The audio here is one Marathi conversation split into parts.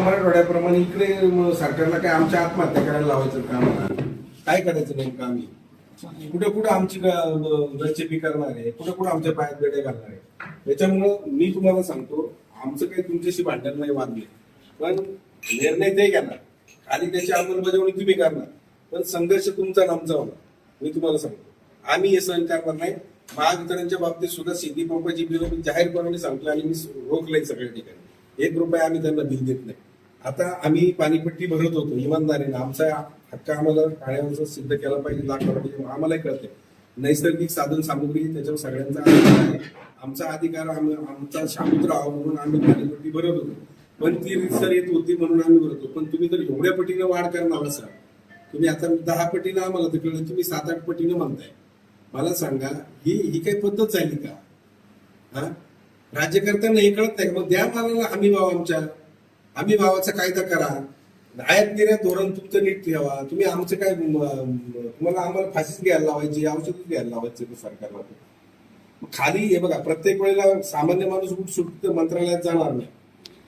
मराठवाड्याप्रमाणे इकडे सरकारला काय आमच्या आत्महत्या करायला लावायचं काम काय करायचं नेमकं आम्ही? कुठे कुठे आमची गच्चेपी करणार आहे? कुठे कुठे आमच्या पायात बेटे घालणार आहे? त्याच्यामुळं मी तुम्हाला सांगतो आमचं काही तुमच्याशी भांडण नाही वादले पण निर्णय ते घेणार. आणि त्याची अंमलबजावणी तुम्ही करणार. पण संघर्ष तुमचा नामचा आमचा होणार मी तुम्हाला सांगतो. आम्ही हे सहन करणार नाही. महावितरणच्या बाबतीत सुद्धा शेती पंपाची बिल मी जाहीरपणाने सांगतो आणि मी रोखलंय सगळ्या ठिकाणी. एक रुपया आम्ही त्यांना बिल देत नाही. आता आम्ही पाणीपट्टी भरत होतो इमानदारीने. आमचा हक्क आम्हाला पाण्यावरचा सिद्ध केला पाहिजे दाखवला पाहिजे आम्हालाही कळते नैसर्गिक साधन सामुग्री त्याच्यावर सगळ्यांचा अधिकार आहे. आमचा अधिकार आम्ही आमचा समुद्र आहो म्हणून आम्ही पाणीपट्टी भरत होतो. पण ती रितसर येत होती म्हणून आम्ही भरतो पण तुम्ही जर एवढ्या पटीनं वाढ करणार असाल. तुम्ही आता दहा पटीनं आम्हाला तर कळलं तुम्ही सात आठ पटीनं म्हणताय. मला सांगा ही ही काही पद्धत झाली का? हा? राज्यकर्त्यांना हे कळत नाही. मग द्या मला हमी भाव आमच्या हमी भावाचा कायदा करा. आयात निर्यात धोरण तुमचं नीट ठेवा. तुम्ही आमचं काय तुम्हाला आम्हाला फाशीच घ्यायला लावायची औषध घ्यायला लावायचे सरकारला खाली हे बघा प्रत्येक वेळेला सामान्य माणूस कुठे सुट मंत्रालयात जाणार नाही.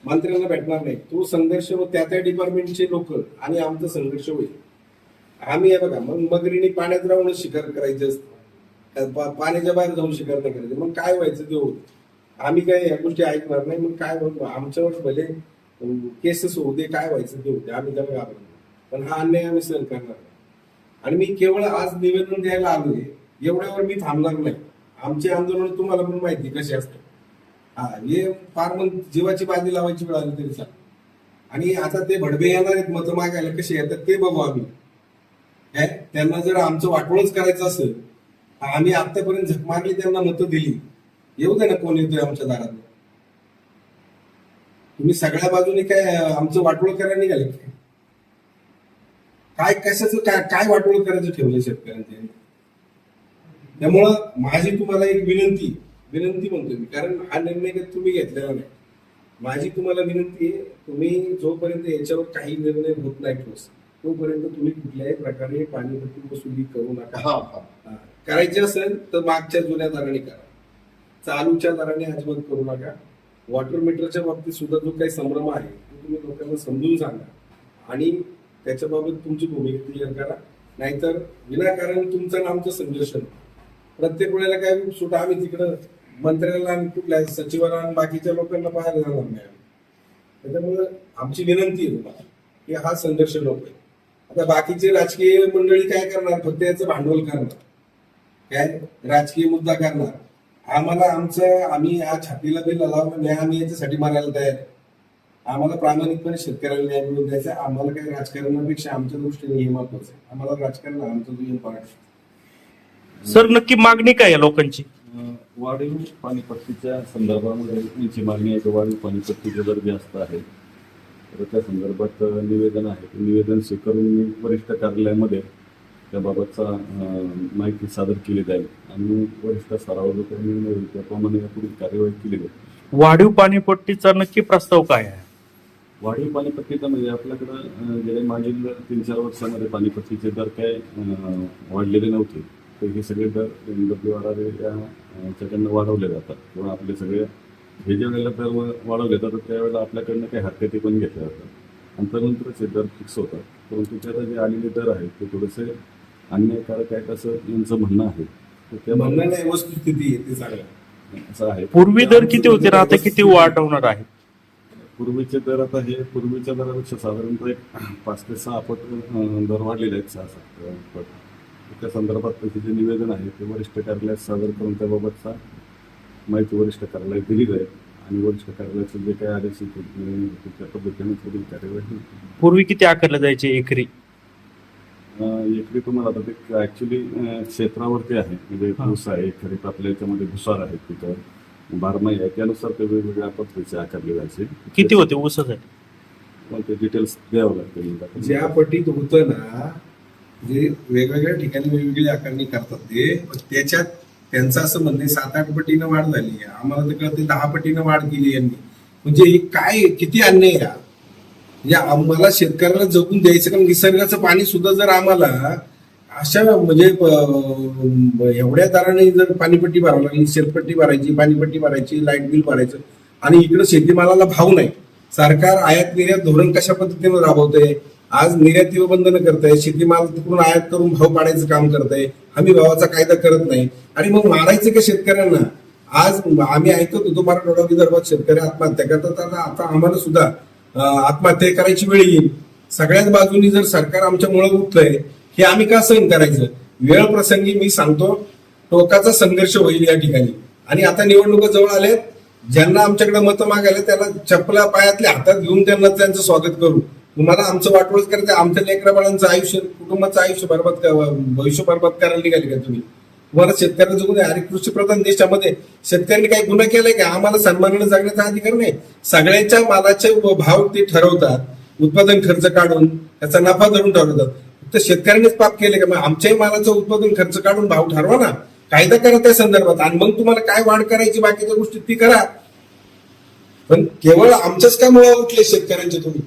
मंत्र्यांना भेटणार नाही. तो संघर्ष व त्या त्या डिपार्टमेंटचे लोक आणि आमचा संघर्ष होईल. आम्ही हे बघा मग मगरीने पाण्यात राहूनच शिकार करायचे असतं पाण्याच्या बाहेर जाऊन शिकार नाही करायचे. मग काय व्हायचं ते होतं आम्ही काय या गोष्टी ऐकणार नाही मग काय होत? आमच्यावर भले केसेस होऊ दे काय व्हायचं ते होते आम्ही त्याला घाबरलो पण हा अन्याय आम्ही सहन करणार नाही. आणि मी केवळ आज निवेदन द्यायला आलोय एवढ्यावर मी थांबणार नाही. आमचे आंदोलन तुम्हाला पण माहिती कसे असतात. हा हे फार मग जीवाची बाजी लावायची वेळ आली तरी चालेल. आणि आता ते भडबे येणार आहेत मतं मागायला कसे येतात ते बघू आम्ही. त्यांना जर आमचं वाटोळच करायचं असेल आम्ही आतापर्यंत झक मारली त्यांना मतं दिली. येऊ दे ना कोण येतोय आमच्या दारात. तुम्ही सगळ्या बाजूने काय आमचं वाटोळ करायला निघाले काय? कशाचं काय काय वाटोळ करायचं ठेवलं शेतकऱ्यांचे त्यामुळं माझी तुम्हाला एक विनंती विनंती म्हणतो मी कारण हा निर्णय तुम्ही घेतलेला नाही. माझी तुम्हाला विनंती आहे तुम्ही जोपर्यंत याच्यावर काही निर्णय होत नाही ठोस तोपर्यंत तुम्ही कुठल्याही प्रकारे पाणीपट्टी वसुली करू नका. करायची असेल तर मागच्या जुन्या दराने करा. चालूच्या दराने अजिबात करू नका. वॉटर मीटरच्या बाबतीत सुद्धा जो काही संभ्रम आहे तो तुम्ही लोकांना समजून सांगा. आणि त्याच्याबाबत तुमची भूमिका क्लिअर करा. नाहीतर विनाकारण तुमचं नामचं आमचं संघर्ष प्रत्येक वेळेला काय सुद्धा आम्ही तिकडं मंत्र्याला आणि कुठल्या सचिवाला आणि बाकीच्या लोकांना पाहायला जाणार नाही आम्ही. त्याच्यामुळं आमची विनंती आहे तुम्हाला की हा संघर्ष नको आहे. आता बाकीचे राजकीय मंडळी काय करणार? फक्त याचं भांडवल करणार. काय? राजकीय मुद्दा करणार. आम्हाला आमचं आम्ही या छापीला बिल लावलं नाही आम्ही याच्यासाठी मारायला तयार. आम्हाला प्रामाणिकपणे शेतकऱ्याला न्याय मिळून द्यायचा. आम्हाला काही राजकारणापेक्षा आमच्या दृष्टीने हे महत्वाचं आहे आम्हाला राजकारण आमचं जो इम्पॉर्टंट सर नक्की मागणी काय आहे लोकांची वाढीव पाणीपट्टीच्या संदर्भामध्ये तुमची मागणी आहे की वाढीव पाणीपट्टीचे दर जास्त आहे तर त्या संदर्भात निवेदन आहे ते निवेदन स्वीकारून मी वरिष्ठ कार्यालयामध्ये त्याबाबतचा माहिती सादर केली जाईल. आणि वरिष्ठ स्तरावर जो काही होईल त्याप्रमाणे पुढील कार्यवाही केली जाईल. वाढीव पाणीपट्टीचा नक्की प्रस्ताव काय आहे? वाढीव पाणीपट्टीचं म्हणजे आपल्याकडं अं, गेल्या मागील तीन चार वर्षामध्ये पाणीपट्टीचे दर काय वाढलेले नव्हते. तर हे सगळे दर डब्ल्यू आर आर या अं, च्याकडनं वाढवले जातात. किंवा आपले सगळे हे ज्या वेळेला दर वाढवले जातात त्यावेळेला आपल्याकडनं काही हरकती पण घेतल्या जातात. आणि त्यानंतरच हे दर फिक्स होतात. परंतु ते आता जे आलेले दर आहेत ते थोडेसे अन्यायकारक आहेत असं यांचं म्हणणं आहे. तर त्या म्हणणं नाही वस्तुस्थिती आहे ते सांगा असं आहे. पूर्वी दर किती होते? आणि आता किती वाढवणार आहे? पूर्वीचे दर आता हे पूर्वीच्या दरापेक्षा साधारणतः एक पाच ते सहा पट अं, दर वाढलेले आहेत सहा सात अं, पट. त्या संदर्भात त्याचे जे निवेदन आहे ते वरिष्ठ कार्यालयात सादर करून त्याबाबतचा माहिती वरिष्ठ कार्यालयात दिली जाईल. आणि वरिष्ठ कार्यालयाचे जे काही आदेश येतील त्या पद्धतीने पुढील कार्यवाही. पूर्वी किती आकारले जायचे एकरी? एकरी तुम्हाला आता ते ऍक्च्युली क्षेत्रावरती आहे. म्हणजे हा. ऊस आहे खरीप आपल्या याच्यामध्ये भुसार आहेत तिथं. बारमाही आहे त्यानुसार ते वेगवेगळ्या पद्धतीचे आकारले जायचे. किती होते ऊसासाठी ते डिटेल्स द्यावं लागतील ज्या पटीत होतं ना जे वेगवेगळ्या ठिकाणी वेगवेगळी आकारणी करतात ते पण त्याच्यात त्यांचं असं म्हणणं आहे, सात आठ पटीनं वाढ झाली आहे. आम्हाला तर कळते दहा पटीनं वाढ केली यांनी. म्हणजे काय किती अन्याय आहे म्हणजे आम्हाला शेतकऱ्याला जगून द्यायचं कारण निसर्गाचं पाणी सुद्धा जर आम्हाला अशा म्हणजे एवढ्या दराने जर पाणीपट्टी भरावी लागली शेतपट्टी भरायची पाणीपट्टी भरायची लाइट बिल भरायचं आणि इकडं शेतीमालाला भाव नाही सरकार आयात निर्यात धोरण कशा पद्धतीने राबवतंय? आज निर्यातीवर बंधन करतंय शेतीमाल तिकडून आयात करून भाव पाडायचं काम करतंय आम्ही भावाचा कायदा करत नाही आणि मग मारायचं का शेतकऱ्यांना? आज आम्ही ऐकत होतो मराठवाडा विदर्भात शेतकरी आत्महत्या करतात आता आता आम्हाला सुद्धा आत्महत्या करायची वेळ येईल. सगळ्याच बाजूनी जर सरकार आमच्या मुळे उठलंय हे आम्ही का सहन करायचं? वेळ प्रसंगी मी सांगतो टोकाचा संघर्ष होईल या ठिकाणी. आणि आता निवडणुका जवळ आल्यात ज्यांना आमच्याकडे मतं मागायला त्याला चपला पायातल्या हातात घेऊन त्यांना त्यांचं स्वागत करू. तुम्हाला आमचं वाटवच करायचं आमच्या लेकराबाळांचं आयुष्य कुटुंबाचं आयुष्य बरबाद भविष्य बरबाद करायला निघाले का तुम्ही? तुम्हाला शेतकऱ्याचं जगू द्या अरे कृषी प्रधान देशामध्ये शेतकऱ्यांनी काही गुन्हा केलाय का? आम्हाला सन्मानाने जगण्याचा अधिकार नाही. सगळ्यांच्या मालाचे भाव ते ठरवतात. उत्पादन खर्च काढून त्याचा नफा धरून ठरवतात. तर शेतकऱ्यांनीच पाप केले का? मग आमच्याही मालाचं उत्पादन खर्च काढून भाव ठरवा ना. कायदा करा त्या संदर्भात. आणि मग तुम्हाला काय वाढ करायची बाकीच्या गोष्टी ती करा. पण केवळ आमच्याच का मुळा उठले शेतकऱ्यांचे तुम्ही.